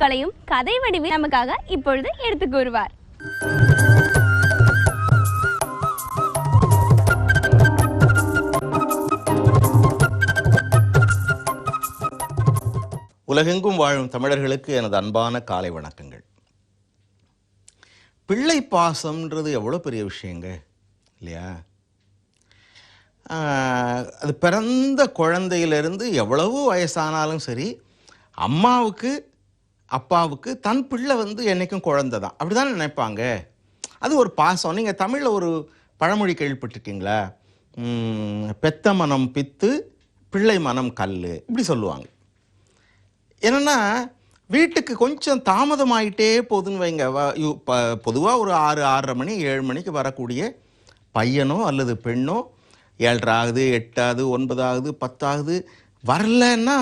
கலையும் கதை வடிவில் நமக்காக இப்பொழுது எடுத்து கூறுவார். உலகெங்கும் வாழும் தமிழர்களுக்கு எனது அன்பான காலை வணக்கங்கள். பிள்ளை பாசம்ன்றது எவ்வளோ பெரிய விஷயங்க இல்லையா? ஆஹ், அது பிறந்த குழந்தையிலிருந்து எவ்வளவு வயசானாலும் சரி அம்மாவுக்கு அப்பாவுக்கு தன் பிள்ளை வந்து என்றைக்கும் குழந்தை தான் அப்படி தான் நினைப்பாங்க? அது ஒரு பாசம். நீங்கள் தமிழில் ஒரு பழமொழி கேள்விப்பட்டிருக்கீங்களா? பெத்த மனம் பித்து பிள்ளை மனம் கல் இப்படி சொல்லுவாங்க. என்னன்னா வீட்டுக்கு கொஞ்சம் தாமதமாயிட்டே போகுதுன்னு வைங்க. பொதுவாக ஒரு ஆறு ஆறரை மணி ஏழு மணிக்கு வரக்கூடிய பையனோ அல்லது பெண்ணோ ஏழரை ஆகுது எட்டாவது ஒன்பதாவது பத்தாவது வரலன்னா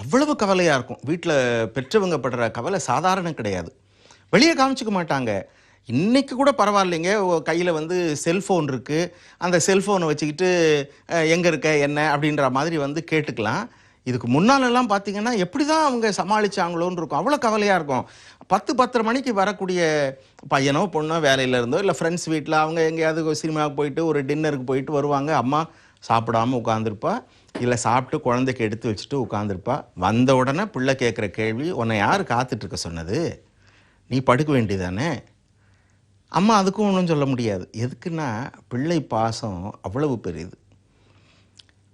அவ்வளவு கவலையாக இருக்கும். வீட்டில் பெற்றவங்க படுற கவலை சாதாரணம் கிடையாது. வெளியே காமிச்சிக்க மாட்டாங்க. இன்றைக்கி கூட பரவாயில்லைங்க. கையில் வந்து செல்ஃபோன் இருக்குது அந்த செல்ஃபோனை வச்சுக்கிட்டு எங்கே இருக்க என்ன அப்படின்ற மாதிரி வந்து கேட்டுக்கலாம். இதுக்கு முன்னாலெல்லாம் பார்த்தீங்கன்னா எப்படி தான் அவங்க சமாளிச்சாங்களோன்னு இருக்கும். அவ்வளோ கவலையாக இருக்கும். பத்து பத்தரை மணிக்கு வரக்கூடிய பையனோ பொண்ணோ வேலையில இருந்தோ இல்லை ஃப்ரெண்ட்ஸ் வீட்டில் அவங்க எங்கேயாவது சினிமாவுக்கு போயிட்டு ஒரு டின்னருக்கு போயிட்டு வருவாங்க. அம்மா சாப்பிடாம உட்காந்துருப்பா இல்லை சாப்பிட்டு குழந்தைக்கு எடுத்து வச்சுட்டு உட்காந்துருப்பா வந்த உடனே பிள்ளை கேட்குற கேள்வி உன்னை யார் காத்துட்ருக்க சொன்னது? நீ படுக்க வேண்டியதானே? அம்மா அதுக்கும் ஒன்றும் சொல்ல முடியாது. எதுக்குன்னா பிள்ளை பாசம் அவ்வளவு பெரியது.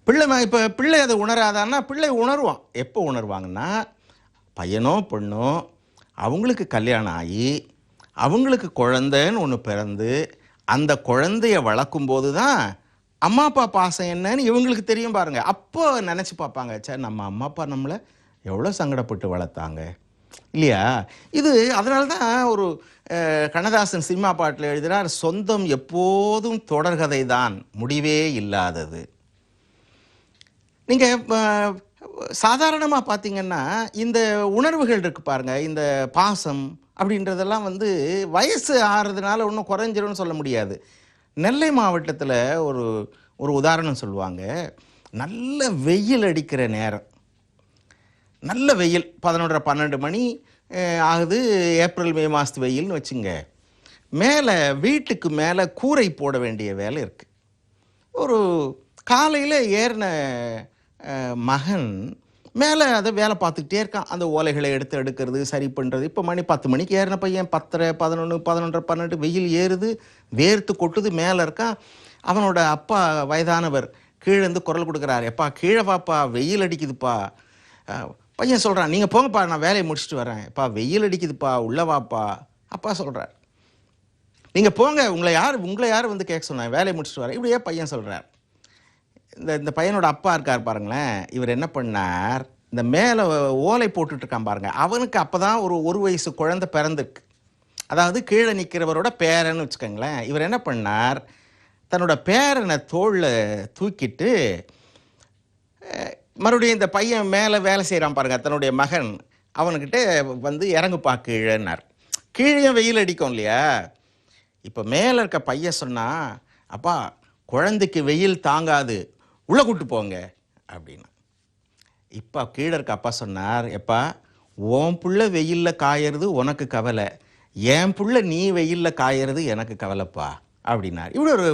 பிள்ளை இப்போ பிள்ளை அதை உணராதான்னா பிள்ளை உணர்வான். எப்போ உணர்வாங்கன்னா பையனோ பொண்ணோ அவங்களுக்கு கல்யாணம் ஆகி அவங்களுக்கு குழந்தைன்னு ஒன்று பிறந்து அந்த குழந்தைய வளர்க்கும்போது தான் அம்மா அப்பா பாசம் என்னன்னு இவங்களுக்கு தெரியும் பாருங்க. அப்போ நினச்சி பார்ப்பாங்க சார் நம்ம அம்மா அப்பா நம்மளை எவ்வளோ சங்கடப்பட்டு வளர்த்தாங்க? இல்லையா? இது அதனால தான் ஒரு கண்ணதாசன் சினிமா பாட்டில் எழுதுகிறார் சொந்தம் எப்போதும் தொடர்கதை தான் முடிவே இல்லாதது. நீங்கள் சாதாரணமாக பார்த்தீங்கன்னா இந்த உணர்வுகள் இருக்கு பாருங்க இந்த பாசம் அப்படின்றதெல்லாம் வந்து வயசு ஆறுறதுனால ஒன்றும் குறைஞ்சிரும்னு சொல்ல முடியாது. நெல்லை மாவட்டத்தில் ஒரு ஒரு உதாரணம் சொல்லுவாங்க. நல்ல வெயில் அடிக்கிற நேரம். நல்ல வெயில் பதினொன்றரை பன்னெண்டு மணி ஆகுது ஏப்ரல் மே மாதத்து வெயில்னு வச்சுங்க. மேலே வீட்டுக்கு மேலே கூரை போட வேண்டிய வேலை இருக்குது ஒரு காலையில் ஏறின மகன் மேலே அதை வேலை பார்த்துக்கிட்டே இருக்கான். அந்த ஓலைகளை எடுத்து எடுக்கிறது சரி பண்ணுறது இப்போ மணி பத்து மணிக்கு ஏறின பையன் பத்தரை பதினொன்று பதினொன்றரை பன்னெண்டு வெயில் ஏறுது வேர்த்து கொட்டுது மேலே இருக்கான் அவனோட அப்பா வயதானவர் கீழே இருந்து குரல் கொடுக்குறாரு. எப்பா கீழே வாப்பா வெயில் அடிக்குதுப்பா. பையன் சொல்கிறான் நீங்கள் போங்கப்பா நான் வேலையை முடிச்சுட்டு வரேன். எப்பா வெயில் அடிக்குதுப்பா உள்ள வாப்பா. அப்பா சொல்கிறார் நீங்கள் போங்க உங்களை யார் உங்களை யார் வந்து கேட்க சொன்னேன் வேலையை முடிச்சுட்டு வரேன். இப்படியே பையன் சொல்கிறார் இந்த இந்த பையனோட அப்பா இருக்கார் பாருங்களேன். இவர் என்ன பண்ணார்? இந்த மேலே ஓலை போட்டுட்ருக்கான் பாருங்க. அவனுக்கு அப்போ தான் ஒரு ஒரு வயசு குழந்தை பிறந்திருக்கு. அதாவது கீழே நிற்கிறவரோட பேரன்னு வச்சுக்கோங்களேன். இவர் என்ன பண்ணார்? தன்னோட பேரனை தோளில் தூக்கிட்டு மறுபடியும் இந்த பையன் மேலே வேலை செய்கிறான் பாருங்க தன்னுடைய மகன். அவனுக்கிட்ட வந்து இறங்குப்பா கீழேன்னார். கீழே வெயில் அடிக்கும் இல்லையா? இப்போ மேலே இருக்க பையன் சொன்னால் அப்பா குழந்தைக்கு வெயில் தாங்காது. உள்ளே கூட்டு போங்க அப்படின்னா. இப்போ கீழே இருக்க அப்பா சொன்னார் எப்பா உன் புள்ள வெயிலில் காயறது உனக்கு கவலை. என் புள்ள நீ வெயிலில் காயறது எனக்கு கவலைப்பா அப்படின்னார். இப்படி ஒரு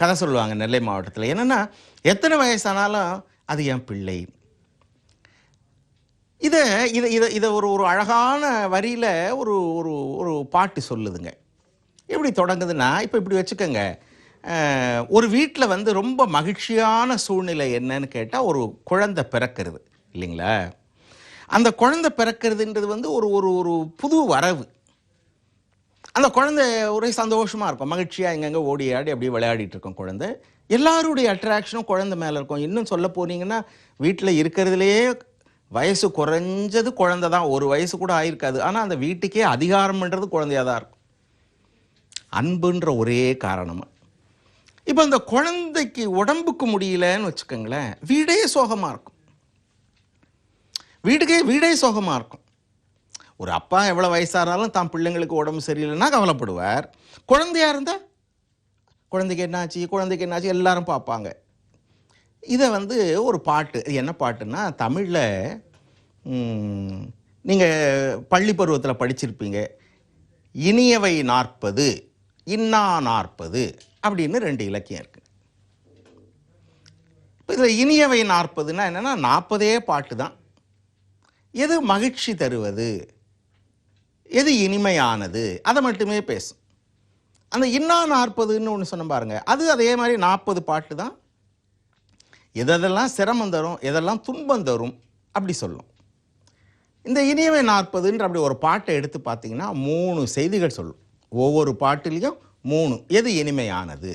கதை சொல்லுவாங்க நெல்லை மாவட்டத்தில். என்னென்னா எத்தனை வயசானாலும் அது என் பிள்ளை. இதை இதை இதை இதை ஒரு ஒரு அழகான வரியில் ஒரு ஒரு ஒரு பாட்டு சொல்லுதுங்க. எப்படி தொடங்குதுன்னா இப்போ இப்படி வச்சுக்கோங்க. ஒரு வீட்டில் வந்து ரொம்ப மகிழ்ச்சியான சூழ்நிலை என்னன்னு கேட்டால் ஒரு குழந்தை பிறக்கிறது இல்லைங்களா? அந்த குழந்தை பிறக்கிறதுன்றது வந்து ஒரு ஒரு ஒரு புது வரவு. அந்த குழந்தை ஒரே சந்தோஷமாக இருக்கும். மகிழ்ச்சியாக எங்கெங்கே ஓடி ஆடி அப்படியே விளையாடிட்டு இருக்கும் குழந்தை. எல்லாருடைய அட்ராக்ஷனும் குழந்தை மேலே இருக்கும். இன்னும் சொல்ல போனீங்கன்னா வீட்டில் இருக்கிறதுலையே வயசு குறைஞ்சது குழந்தை தான். ஒரு வயசு கூட ஆயிருக்காது. ஆனால் அந்த வீட்டுக்கே அதிகாரம் பண்ணுறது குழந்தையாக தான் இருக்கும். அன்புன்ற ஒரே காரணமாக இப்போ இந்த குழந்தைக்கு உடம்புக்கு முடியலன்னு வச்சுக்கோங்களேன் வீடே சோகமாக இருக்கும். வீடுக்கே வீடே சோகமாக இருக்கும். ஒரு அப்பா எவ்வளோ வயசானாலும் தான் பிள்ளைங்களுக்கு உடம்பு சரியில்லைன்னா கவலைப்படுவார். குழந்தையாக இருந்தால் குழந்தைக்கு என்னாச்சு குழந்தைக்கு என்னாச்சு எல்லாரும் பார்ப்பாங்க. இதை வந்து ஒரு பாட்டு இது என்ன பாட்டுன்னா தமிழில் நீங்கள் பள்ளி பருவத்தில் படிச்சிருப்பீங்க. இனியவை நாற்பது இன்னா நாற்பது. அப்படின்னு ரெண்டு இலக்கியம் இருக்கு. இப்போ இதில் இனியவை நாற்பதுன்னா என்னென்னா நாற்பதே பாட்டு தான். எது மகிழ்ச்சி தருவது? எது இனிமையானது? அதை மட்டுமே பேசும். அந்த இன்னா நாற்பதுன்னு ஒன்று சொன்ன பாருங்க அது அதே மாதிரி நாற்பது பாட்டு தான். எதெல்லாம் சிரமம் தரும் எதெல்லாம் துன்பம் தரும் அப்படி சொல்லும். இந்த இனியவை நாற்பதுன்ற அப்படி ஒரு பாட்டை எடுத்து பார்த்தீங்கன்னா மூணு செய்திகள் சொல்லும். ஒவ்வொரு பாட்டிலையும் மூணு. எது இனிமையானது?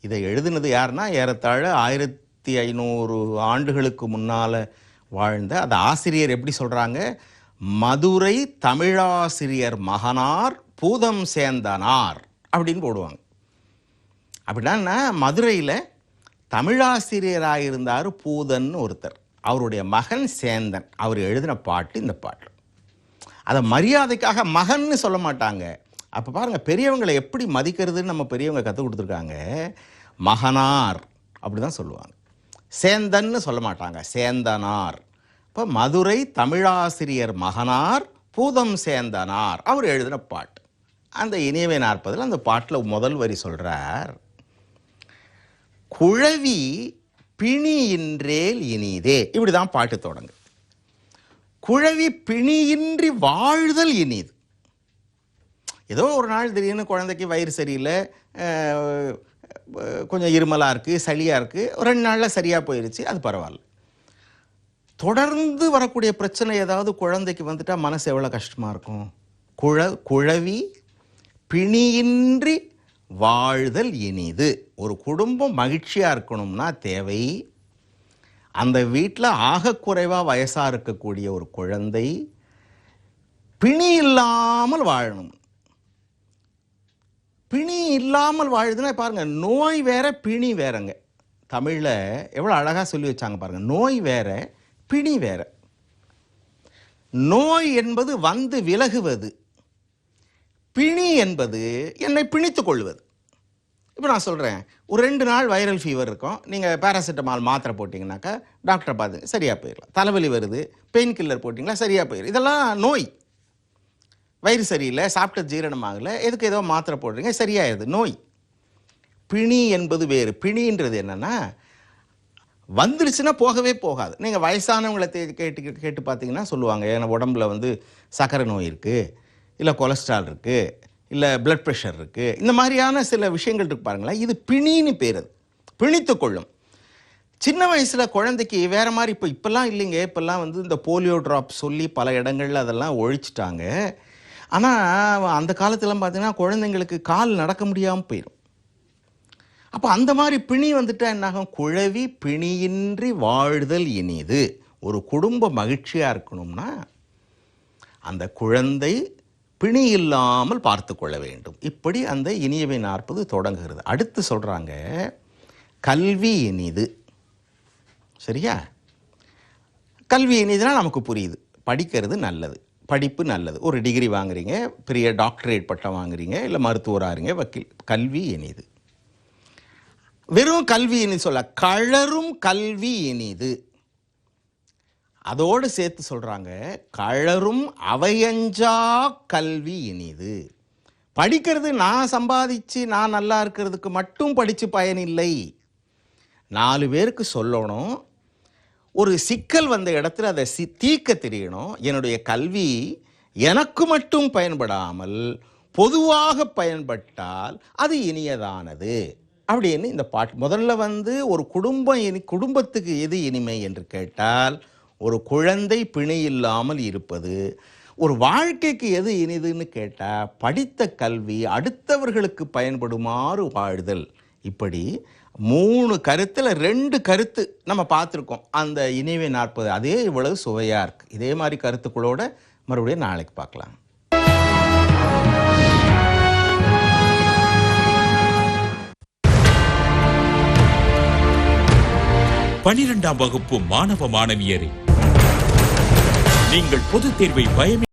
இதை எழுதினது யாருன்னா ஏறத்தாழ ஆயிரத்தி ஐநூறு ஆண்டுகளுக்கு முன்னால் வாழ்ந்த அந்த ஆசிரியர் எப்படி சொல்கிறாங்க மதுரை தமிழாசிரியர் மகனார் பூதம் சேந்தனார் அப்படின்னு போடுவாங்க. அப்படின்னா மதுரையில் தமிழாசிரியராக இருந்தார் பூதன் ஒருத்தர். அவருடைய மகன் சேந்தன். அவர் எழுதின பாட்டு இந்த பாட்டு. அதை மரியாதைக்காக மகன்னு சொல்ல மாட்டாங்க. அப்போ பாருங்கள் பெரியவங்களை எப்படி மதிக்கிறதுன்னு நம்ம பெரியவங்க கற்றுக் கொடுத்துருக்காங்க. மகனார் அப்படி தான் சொல்லுவாங்க. சேந்தன்னு சொல்ல மாட்டாங்க சேந்தனார். இப்போ மதுரை தமிழாசிரியர் மகனார் பூதம் சேந்தனார். அவர் எழுதின பாட்டு. அந்த இனியவை நாற்பதில் அந்த பாட்டில் முதல் வரி சொல்கிறார் குழவி பிணியின்றேல் இனிதே. இப்படி தான் பாட்டு தொடங்கு குழவி பிணியின்றி வாழ்தல் இனிது. ஏதோ ஒரு நாள் திடீர்னு குழந்தைக்கு வயிறு சரியில்லை கொஞ்சம் இருமலாக இருக்குது சளியாக இருக்குது ஒரு ரெண்டு நாளில் சரியாக போயிடுச்சு அது பரவாயில்ல. தொடர்ந்து வரக்கூடிய பிரச்சனை ஏதாவது குழந்தைக்கு வந்துட்டால் மனசு எவ்வளோ கஷ்டமாக இருக்கும்? குழ குழவி பிணியின்றி வாழ்தல் இனிது. ஒரு குடும்பம் மகிழ்ச்சியாக இருக்கணும்னா தேவை. அந்த வீட்டில் ஆகக்குறைவாக வயசாக இருக்கக்கூடிய ஒரு குழந்தை பிணி இல்லாமல் வாழணும். பிணி இல்லாமல் வாழுதுன்னா பாருங்க நோய் வேற பிணி வேறங்க. தமிழில் எவ்வளோ அழகாக சொல்லி வச்சாங்க பாருங்க நோய் வேற பிணி வேற. நோய் என்பது வந்து விலகுவது. பிணி என்பது என்னை பிணித்து கொள்வது. இப்போ நான் சொல்கிறேன் ஒரு ரெண்டு நாள் வைரல் ஃபீவர் இருக்கும் நீங்கள் பேராசிட்டமால் மாத்திரை போட்டிங்கனாக்கா டாக்டரை பார்த்து சரியாக போயிடலாம். தலைவலி வருது பெயின் கில்லர் போட்டிங்களா சரியாக போயிடும். இதெல்லாம் நோய். வயிறு சரியில்லை சாப்பிட்ட ஜீரணம் ஆகலை எதுக்கு ஏதோ மாத்திரை போடுறீங்க? சரியாயிருது நோய். பிணி என்பது வேறு. பிணின்றது என்னென்னா வந்துருச்சுன்னா போகவே போகாது. நீங்கள் வயசானவங்களை தே கேட்டு கேட்டு கேட்டு பார்த்தீங்கன்னா சொல்லுவாங்க ஏன்னா உடம்புல வந்து சர்க்கரை நோய் இருக்குது இல்லை கொலஸ்ட்ரால் இருக்குது இல்லை பிளட் ப்ரெஷர் இருக்குது இந்த மாதிரியான சில விஷயங்கள் இருக்கு பாருங்களேன். இது பிணின்னு பேர் அது. பிணித்து கொள்ளும். சின்ன வயசில் குழந்தைக்கு வேறு மாதிரி இப்போ இப்போல்லாம் இல்லைங்க. இப்போல்லாம் வந்து இந்த போலியோ ட்ராப் சொல்லி பல இடங்கள்ல அதெல்லாம் ஒழிச்சிட்டாங்க. ஆனால் அந்த காலத்திலாம் பார்த்தீங்கன்னா குழந்தைங்களுக்கு கால் நடக்க முடியாமல் போயிடும் அப்போ அந்த மாதிரி பிணி வந்துட்டா என்னாகும்? குழவி பிணியின்றி வாழ்தல் இனிது. ஒரு குடும்ப மகிழ்ச்சியாக இருக்கணும்னா அந்த குழந்தை பிணி இல்லாமல் பார்த்து கொள்ள வேண்டும். இப்படி அந்த இனியவை நாற்பது தொடங்குகிறது. அடுத்து சொல்கிறாங்க கல்வி இனிது. சரியா? கல்வி இனிதுனால் நமக்கு புரியுது. படிக்கிறது நல்லது. படிப்பு நல்லது. ஒரு டிகிரி வாங்குறீங்க பெரிய டாக்டரேட் பட்டம் வாங்குறீங்க இல்லை மருத்துவராருங்க வக்கீல். கல்வி இனிது. வெறும் கல்வி இனி சொல்ல கழறும் கல்வி இனிது. அதோடு சேர்த்து சொல்கிறாங்க கழறும் அவையஞ்சா கல்வி இனிது. படிக்கிறது நான் சம்பாதிச்சு நான் நல்லா இருக்கிறதுக்கு மட்டும் படித்து பயனில்லை. நாலு பேருக்கு சொல்லணும் ஒரு சிக்கல் வந்த இடத்துல அதை சி தீர்க்க தெரியணும். என்னுடைய கல்வி எனக்கு மட்டும் பயன்படாமல் பொதுவாக பயன்பட்டால் அது இனியதானது. அப்படின்னு இந்த பாட்டு முதல்ல வந்து ஒரு குடும்பம் இனி குடும்பத்துக்கு எது இனிமை என்று கேட்டால் ஒரு குழந்தை பிணை இல்லாமல் இருப்பது ஒரு வாழ்க்கைக்கு எது இனிதுன்னு கேட்டால் படித்த கல்வி அடுத்தவர்களுக்கு பயன்படுமாறு வாழ்தல். இப்படி மூணு கருத்தில் ரெண்டு கருத்து நம்ம பார்த்துருக்கோம். அந்த இனிவே நாற்பது அதே இவ்வளவு சுவையாக இருக்குது இதே மாதிரி கருத்துக்களோட மறுபடியும் நாளைக்கு பார்க்கலாம். பனிரெண்டாம் வகுப்பு மாணவ மாணவியரே நீங்கள் பொதுத் தேர்வை பயமே